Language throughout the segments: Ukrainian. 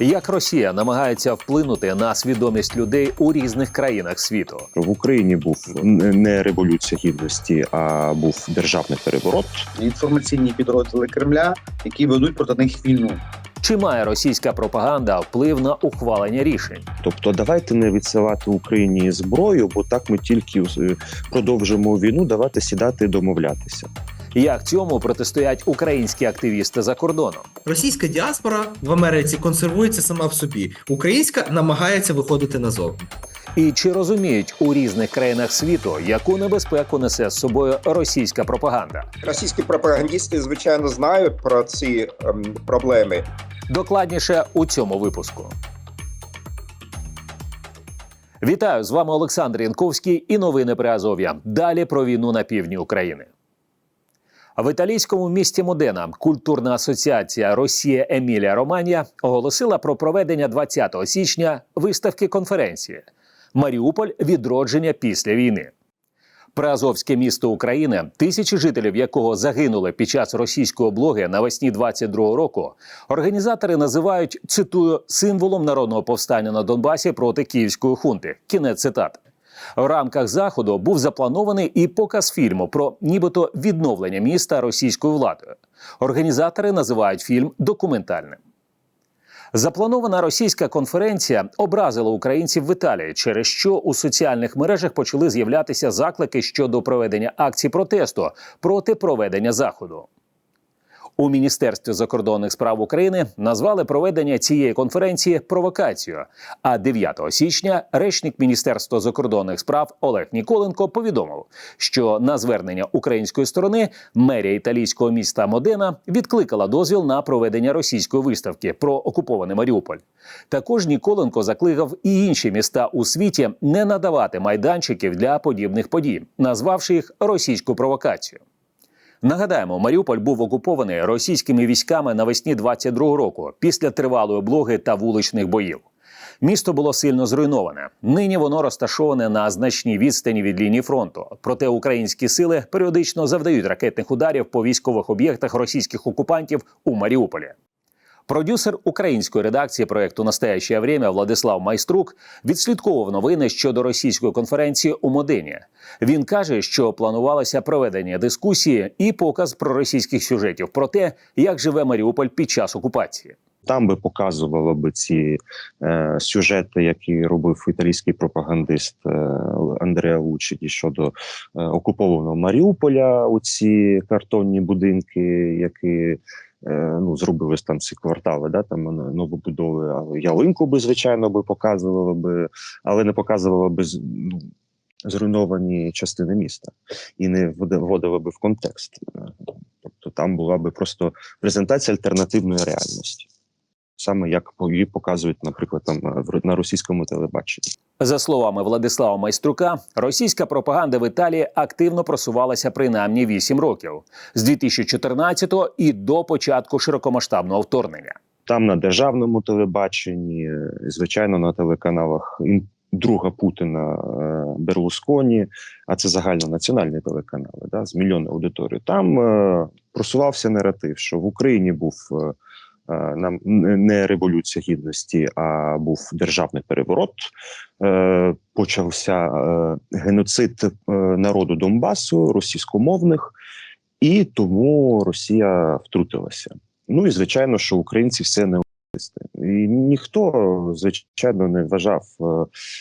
Як Росія намагається вплинути на свідомість людей у різних країнах світу? В Україні був не революція гідності, а був державний переворот. інформаційні підрозділи Кремля, які ведуть проти них війну. Чи має російська пропаганда вплив на ухвалення рішень? Тобто, давайте не відсилати Україні зброю, бо так ми тільки е, продовжимо війну, давати сідати і домовлятися. Як цьому протистоять українські активісти за кордоном? Російська діаспора в Америці консервується сама в собі. Українська намагається виходити назовні. І чи розуміють у різних країнах світу, яку небезпеку несе з собою російська пропаганда? Російські пропагандісти, звичайно, знають про ці ем, проблеми. Докладніше у цьому випуску. Вітаю з вами Олександр Янковський і новини при Азов'я. Далі про війну на півдні України. В італійському місті Модена культурна асоціація Росія Емілія Романія оголосила про проведення 20 січня виставки конференції Маріуполь відродження після війни. Приазовське місто України, тисячі жителів якого загинули під час російської облоги навесні 22-го року, організатори називають цитую символом народного повстання на Донбасі проти київської хунти. Кінець цитати. В рамках заходу був запланований і показ фільму про нібито відновлення міста російською владою. Організатори називають фільм документальним. Запланована російська конференція образила українців в Італії, через що у соціальних мережах почали з'являтися заклики щодо проведення акцій протесту проти проведення заходу. У Міністерстві закордонних справ України назвали проведення цієї конференції провокацією. А 9 січня речник Міністерства закордонних справ Олег Ніколенко повідомив, що на звернення української сторони мерія італійського міста Модена відкликала дозвіл на проведення російської виставки про окупований Маріуполь. Також Ніколенко закликав і інші міста у світі не надавати майданчиків для подібних подій, назвавши їх російською провокацією. Нагадаємо, Маріуполь був окупований російськими військами навесні 22-го року після тривалої облоги та вуличних боїв. Місто було сильно зруйноване. Нині воно розташоване на значній відстані від лінії фронту. Проте українські сили періодично завдають ракетних ударів по військових об'єктах російських окупантів у Маріуполі. Продюсер української редакції проекту Настояще время Владислав Майструк відслідковував новини щодо російської конференції у Модині. Він каже, що планувалося проведення дискусії і показ проросійських сюжетів про те, як живе Маріуполь під час окупації. Там би показувало би ці е, сюжети, які робив італійський пропагандист е, Андреа Лучіді щодо е, окупованого Маріуполя. У ці картонні будинки, які ну зробили там ці квартали, да там е, новобудови. Але ялинку би звичайно би показували би, але не показували би ну, зруйновані частини міста і не вводи- вводили би в контекст. Е, Тобто там була би просто презентація альтернативної реальності саме як її показують, наприклад, там е, на російському телебаченні. За словами Владислава Майструка, російська пропаганда в Італії активно просувалася принаймні 8 років з 2014 і до початку широкомасштабного вторгнення. Там на державному телебаченні, е, звичайно, на телеканалах друга Путіна е, Берлусконі, а це загальнонаціональні телеканали, да, з мільйонною аудиторією. Там е, просувався наратив, що в Україні був. Е, Нам не- революція гідності, а був державний переворот. Е, почався е, геноцид народу Донбасу, російськомовних, і тому Росія втрутилася. Ну і звичайно, що українці все не. І ніхто, звичайно, не вважав,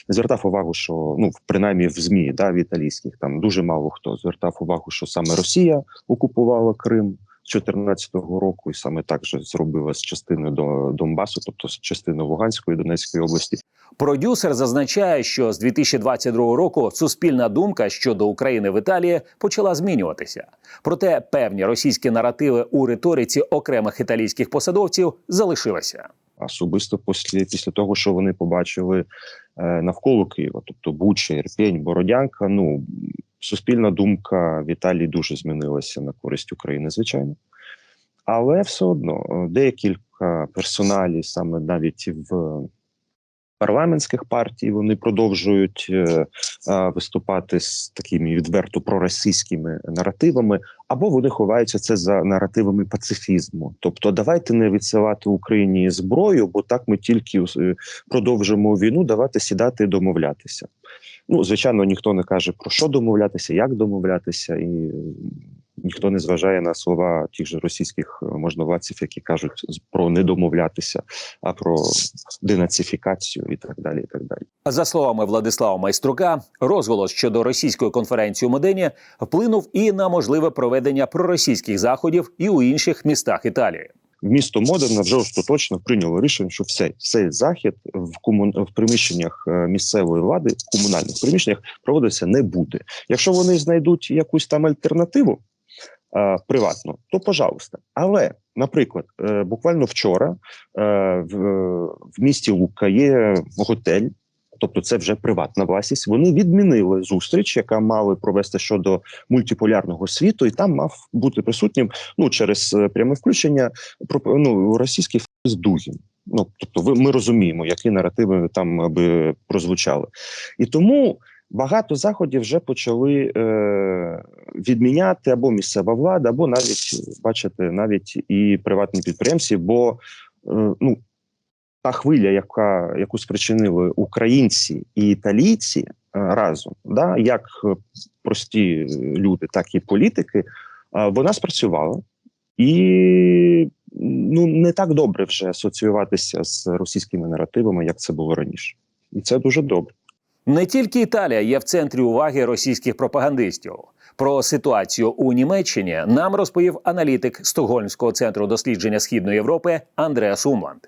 не звертав увагу, що ну принаймні в змі да, в італійських там дуже мало хто звертав увагу, що саме Росія окупувала Крим. З 14-го року, і саме так же зробила з частиною до Донбасу, тобто з частиною Луганської і Донецької області. Продюсер зазначає, що з 2022 року суспільна думка щодо України в Італії почала змінюватися. Проте певні російські наративи у риториці окремих італійських посадовців залишилися. особисто після, після того, що вони побачили е, навколо Києва, тобто Буча, Ірпень, Бородянка. Ну суспільна думка в Італії дуже змінилася на користь України, звичайно. Але все одно е, декілька персоналі, саме навіть в парламентських партій. Вони продовжують е, е, виступати з такими відверто проросійськими наративами, або вони ховаються це за наративами пацифізму. Тобто, давайте не відсилати Україні зброю, бо так ми тільки продовжимо війну, давати сідати і домовлятися. Ну, звичайно, ніхто не каже про що домовлятися, як домовлятися, і ніхто не зважає на слова тих же російських е, можновладців, які кажуть про не домовлятися, а про денацифікацію і так далі. І так далі. За словами Владислава Майструка, розголос щодо російської конференції у Модені вплинув і на можливе проведення проросійських заходів і у інших містах Італії. Місто Модена вже остаточно прийняло рішення, що все цей захід в комун... в приміщеннях е, місцевої влади, в комунальних приміщеннях проводитися не буде. Якщо вони знайдуть якусь там альтернативу е, приватну, то пожалуйста. Але, наприклад, е, буквально вчора е, в, місті Лука є готель. Тобто це вже приватна власність. Вони відмінили зустріч, яка мали провести щодо мультиполярного світу, і там мав бути присутнім ну через пряме включення ну, російський з Дугін. Ну тобто, ви ми розуміємо, які наративи там би прозвучали, і тому багато заходів вже почали е, відміняти або місцева влада, або навіть бачите, навіть і приватні підприємці, бо е, ну. Та хвиля, яка яку спричинили українці і італійці е, разом, да як прості люди, так і політики, е, вона спрацювала, і ну не так добре вже асоціюватися з російськими наративами, як це було раніше, і це дуже добре. Не тільки Італія є в центрі уваги російських пропагандистів. Про ситуацію у Німеччині нам розповів аналітик Стокгольмського центру дослідження східної Європи Андреас Умланд.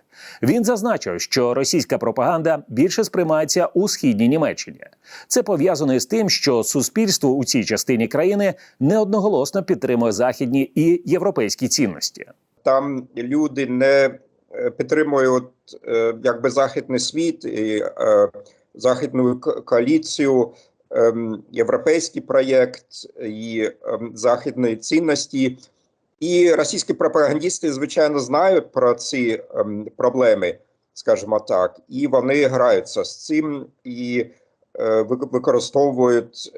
Він зазначив, що російська пропаганда більше сприймається у східній Німеччині. Це пов'язано із тим, що суспільство у цій частині країни неодноголосно підтримує західні і європейські цінності. Там люди не е, підтримують е, якби західний світ і е, західну ко- коаліцію, ем, європейський проєкт і ем, західні цінності. І російські пропагандисти, звичайно, знають про ці ем, проблеми, скажімо так, і вони граються з цим і е, використовують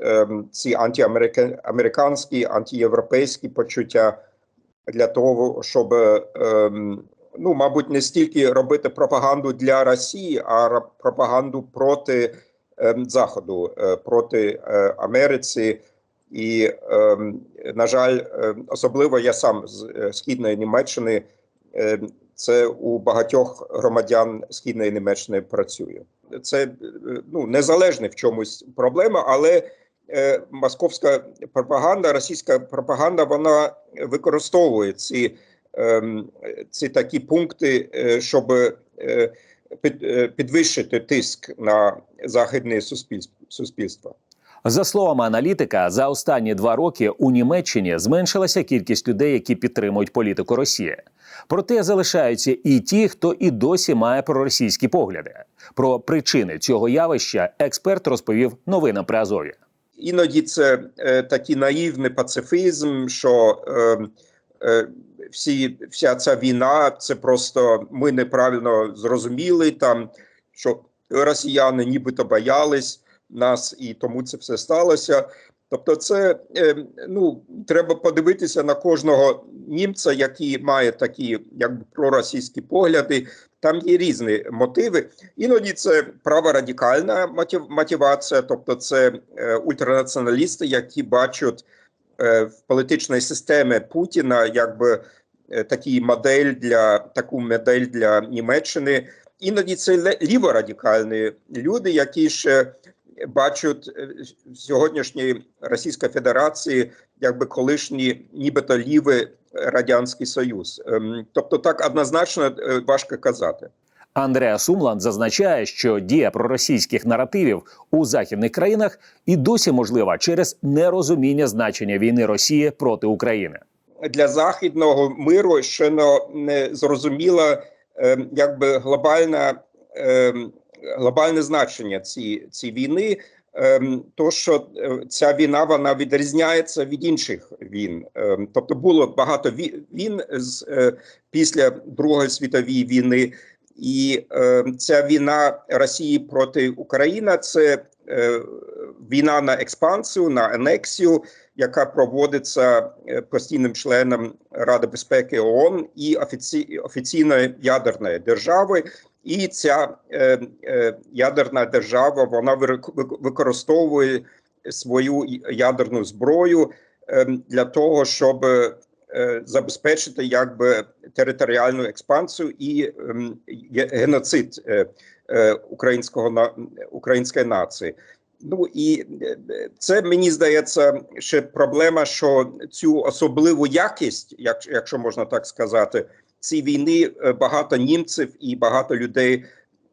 ці антиамериканські, антиєвропейські почуття для того, щоб ну, мабуть, не стільки робити пропаганду для Росії, а пропаганду проти ем, Заходу, е, проти е, Америці. І, ем, на жаль, ем, особливо я сам з е, східної Німеччини. ем, Це у багатьох громадян східної Німеччини працює. Це е, ну незалежне в чомусь проблема, але е, московська пропаганда, російська пропаганда, вона використовує ці, ем, ці такі пункти, е, щоб е, е, підвищити тиск на західне суспільс- суспільство. За словами аналітика, за останні два роки у Німеччині зменшилася кількість людей, які підтримують політику Росії. Проте залишаються і ті, хто і досі має проросійські погляди. Про причини цього явища експерт розповів новинам при Азові. Іноді це е, такий наївний пацифізм, що е, е, всі, вся ця війна це просто ми неправильно зрозуміли, там що росіяни нібито боялись нас, і тому це все сталося. Тобто, це е, ну треба подивитися на кожного німця, який має такі якби проросійські погляди. Там є різні мотиви. Іноді це праворадикальна мотив, мотивація, тобто це е, ультранаціоналісти, які бачать в політичній системі Путіна якби е, такий модель для таку модель для Німеччини. Іноді це ліворадикальні люди, які ще бачать е, в сьогоднішній Російській Федерації якби колишній, нібито лівий радянський союз. Ем, Тобто, так однозначно е, важко казати. Андреа Сумланд зазначає, що дія проросійських наративів у західних країнах і досі можлива через нерозуміння значення війни Росії проти України. для західного миру ще не, не зрозуміло е, якби глобальна, е, глобальне значення цієї ці війни. Е, то, що е, ця війна вона відрізняється від інших війн. Тобто було багато ві- війн з, е, після Другої світової війни, І е, ця війна Росії проти України це е, війна на експансію, на анексію, яка проводиться е, постійним членом Ради безпеки ООН і офіці, офіційної ядерної держави. І ця е, е, ядерна держава вона використовує свою ядерну зброю е, для того, щоб забезпечити якби територіальну експансію і ем, геноцид е, е, українського української нації. Ну і е, це мені здається ще проблема, що цю особливу якість, як, якщо можна так сказати, цієї війни е, багато німців і багато людей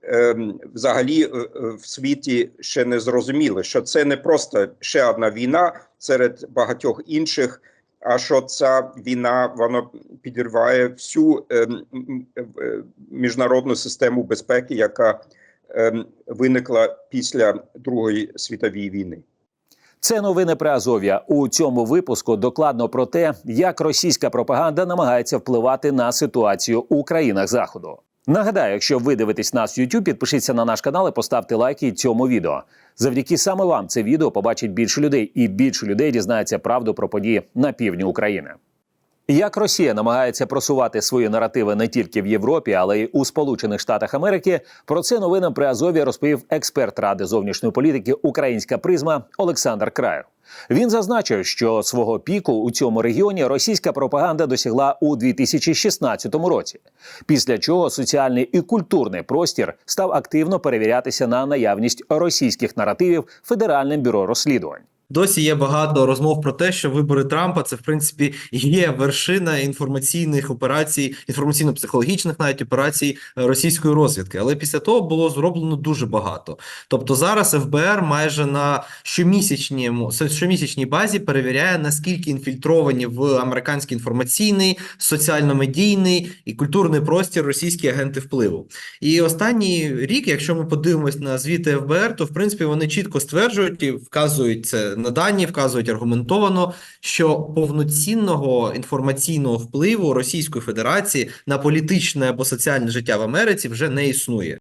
ем, взагалі е, е, в світі ще не зрозуміли, що це не просто ще одна війна серед багатьох інших. А що ця війна вона підірває всю ем, е, міжнародну систему безпеки, яка ем, виникла після Другої світової війни. Це новини про Азов'я. У цьому випуску докладно про те, як російська пропаганда намагається впливати на ситуацію у країнах заходу. Нагадаю, якщо ви дивитесь нас в YouTube, підпишіться на наш канал і поставте лайки цьому відео. Завдяки саме вам це відео побачить більше людей, і більше людей дізнається правду про події на півдні України. Як Росія намагається просувати свої наративи не тільки в Європі, але й у Сполучених Штатах Америки, про це новинам при Азові розповів експерт Ради зовнішньої політики Українська призма Олександр Краєв. Він зазначив, що свого піку у цьому регіоні російська пропаганда досягла у 2016 році, після чого соціальний і культурний простір став активно перевірятися на наявність російських наративів Федеральним бюро розслідувань. Досі є багато розмов про те, що вибори Трампа це в принципі є вершина інформаційних операцій, інформаційно-психологічних навіть операцій е, російської розвідки. Але після того було зроблено дуже багато. Тобто зараз ФБР майже на щомісячній щомісячній базі перевіряє наскільки інфільтровані в американський інформаційний, соціально-медійний і культурний простір російські агенти впливу. І останній рік, якщо ми подивимось на звіти ФБР, то в принципі вони чітко стверджують і вказують це на дані, вказують аргументовано, що повноцінного інформаційного впливу Російської Федерації на політичне або соціальне життя в Америці вже не існує.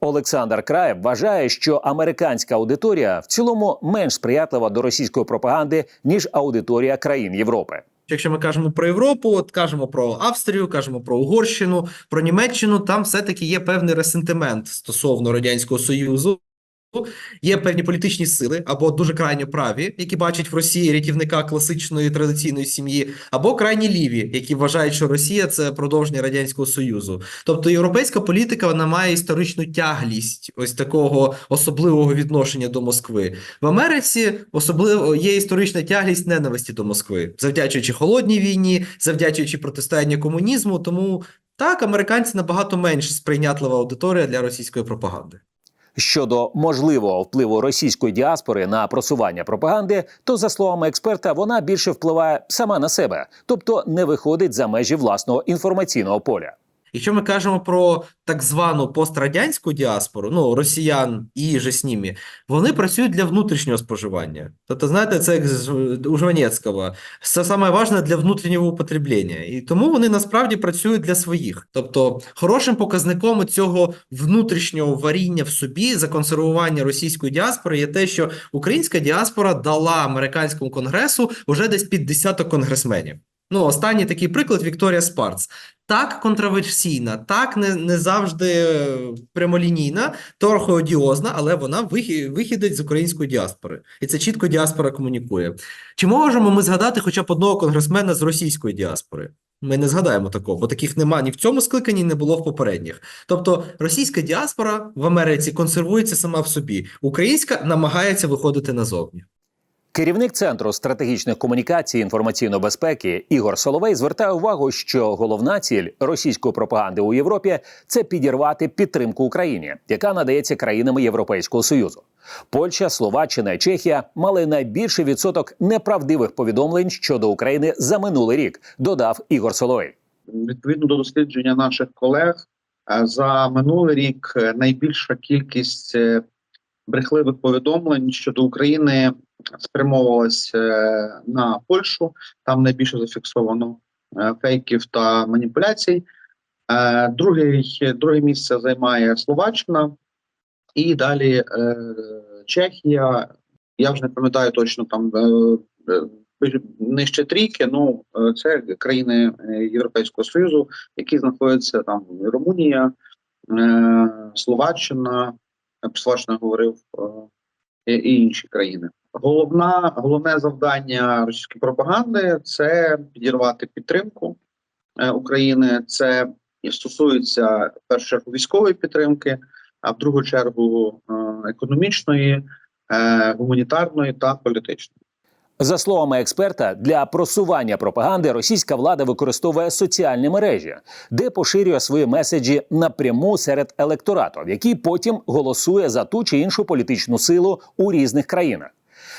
Олександр Краєв вважає, що американська аудиторія в цілому менш сприятлива до російської пропаганди ніж аудиторія країн Європи. Якщо ми кажемо про Європу, от кажемо про Австрію, кажемо про Угорщину, про Німеччину, там все-таки є певний ресентимент стосовно радянського союзу. Є певні політичні сили або дуже крайньо праві, які бачать в Росії рятівника класичної традиційної сім'ї, або крайні ліві, які вважають, що Росія це продовження радянського союзу. Тобто європейська політика вона має історичну тяглість ось такого особливого відношення до Москви. В Америці особливо є історична тяглість ненависті до Москви, завдячуючи холодній війні, завдячуючи протистоянню комунізму. Тому так, американці набагато менш сприйнятлива аудиторія для російської пропаганди. Щодо можливого впливу російської діаспори на просування пропаганди, то за словами експерта, вона більше впливає сама на себе, тобто не виходить за межі власного інформаційного поля. Якщо ми кажемо про так звану пострадянську діаспору, ну росіян і же з ними, вони працюють для внутрішнього споживання. Тобто, знаєте, це як у Жванецького. Це саме важне для внутрішнього употреблення. І тому вони насправді працюють для своїх. Тобто, хорошим показником цього внутрішнього варіння в собі, законсервування російської діаспори є те, що українська діаспора дала американському конгресу вже десь під десяток конгресменів. Ну, останній такий приклад Вікторія Спарц. Так контроверсійна, так не, не завжди прямолінійна, трохи одіозна, але вона вихі- вихідець з української діаспори. І це чітко діаспора комунікує. Чи можемо ми згадати хоча б одного конгресмена з російської діаспори? Ми не згадаємо такого, бо таких нема ні в цьому скликанні, не було в попередніх. Тобто російська діаспора в Америці консервується сама в собі. Українська намагається виходити назовні. Керівник центру стратегічних комунікацій інформаційної безпеки Ігор Соловей звертає увагу, що головна ціль російської пропаганди у Європі це підірвати підтримку Україні, яка надається країнами Європейського союзу. Польща, Словаччина і Чехія мали найбільший відсоток неправдивих повідомлень щодо України за минулий рік, додав Ігор Соловей. Відповідно до дослідження наших колег, е, за минулий рік е, найбільша кількість е, брехливих повідомлень щодо України спрямовувалась е, на Польщу. Там найбільше зафіксовано е, фейків та маніпуляцій. Е, другий, друге місце займає Словаччина, і далі Чехія. Я вже не пам'ятаю точно там нижче трійки. Ну це країни Європейського Союзу, які знаходяться там Румунія, Словаччина, про говорив і інші країни. Головна головне завдання російської пропаганди це підірвати підтримку е, України. Це стосується в першу чергу військової підтримки, а в другу чергу е, економічної, е, гуманітарної та політичної. За словами експерта, для просування пропаганди російська влада використовує соціальні мережі, де поширює свої меседжі напряму серед електорату, який потім голосує за ту чи іншу політичну силу у різних країнах.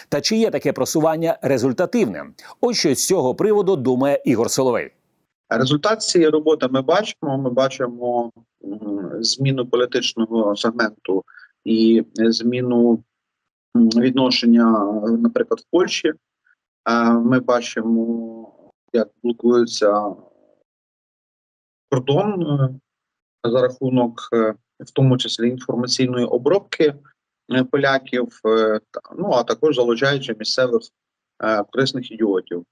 Та чи є таке просування результативним? Ось що з цього приводу думає Ігор Соловей. Результат цієї роботи ми бачимо. Ми бачимо зміну політичного сегменту і зміну відношення, наприклад, в Польщі. Ми бачимо, як блокується кордон е, за рахунок, е, в тому числі інформаційної обробки е, поляків, ну а також залучаючи місцевих корисних ідіотів.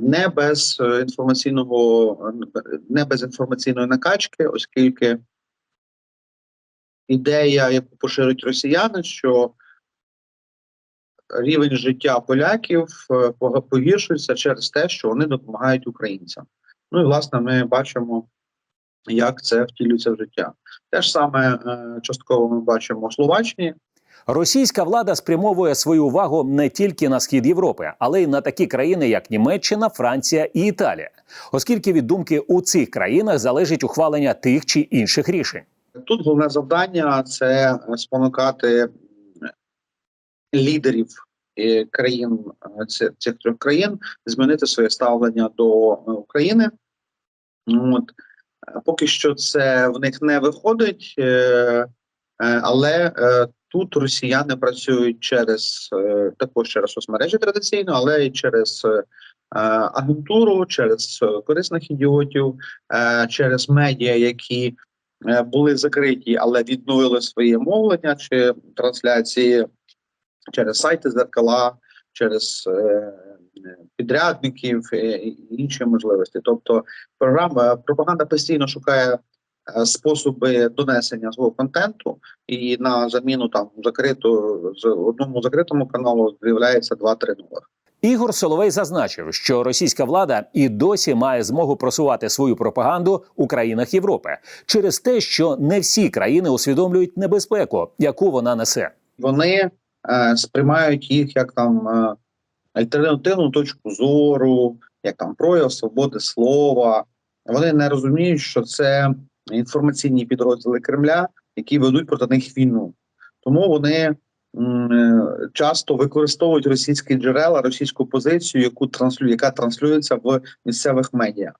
Не без інформаційного не без інформаційної накачки, оскільки ідея, яку поширюють росіяни, що рівень життя поляків е, погіршується через те, що вони допомагають українцям. Ну і власне ми бачимо, як це втілюється в життя. Те ж саме е, частково ми бачимо у Словаччині, Російська влада спрямовує свою увагу не тільки на схід Європи, але й на такі країни, як Німеччина, Франція і Італія, оскільки від думки у цих країнах залежить ухвалення тих чи інших рішень. Тут головне завдання це спонукати лідерів е, країн е, цих трьох країн змінити своє ставлення до е, України. От поки що це в них не виходить, але тут росіяни працюють через також через соцмережі традиційно, але й через агентуру, через корисних ідіотів, через медіа, які були закриті, але відновили своє мовлення чи трансляції через сайти зеркала, через е, підрядників е, і інші можливості. Тобто, програма пропаганда постійно шукає е, способи донесення свого контенту, і на заміну там закриту з одному закритому каналу з'являється два-три нових. Ігор Соловей зазначив, що російська влада і досі має змогу просувати свою пропаганду у країнах Європи через те, що не всі країни усвідомлюють небезпеку, яку вона несе. вони сприймають їх як там е, альтернативну точку зору, як там прояв свободи слова. Вони не розуміють, що це інформаційні підрозділи Кремля, які ведуть проти них війну. Тому вони е, часто використовують російські джерела, російську позицію, яку транслює, яка транслюється в місцевих медіа.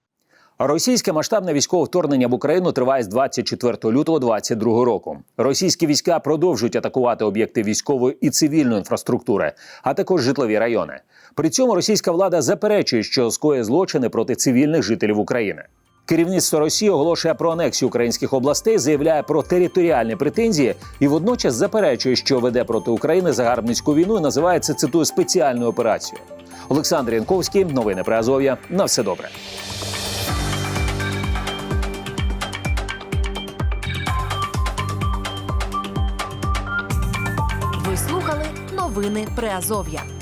Російське масштабне військове вторгнення в Україну триває з 24 лютого 2022 року. Російські війська продовжують атакувати об'єкти військової і цивільної інфраструктури, а також житлові райони. При цьому російська влада заперечує, що скоє злочини проти цивільних жителів України. Керівництво Росії оголошує про анексію українських областей, заявляє про територіальні претензії і водночас заперечує, що веде проти України загарбницьку війну і називає це цитую спеціальною операцією. Олександр Янковський, новини про Азов'я. На все добре. Новини Приазов'я.